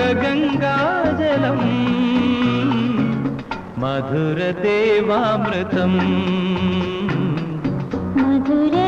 గంగాజలం మధుర దేవామృతం. మధుర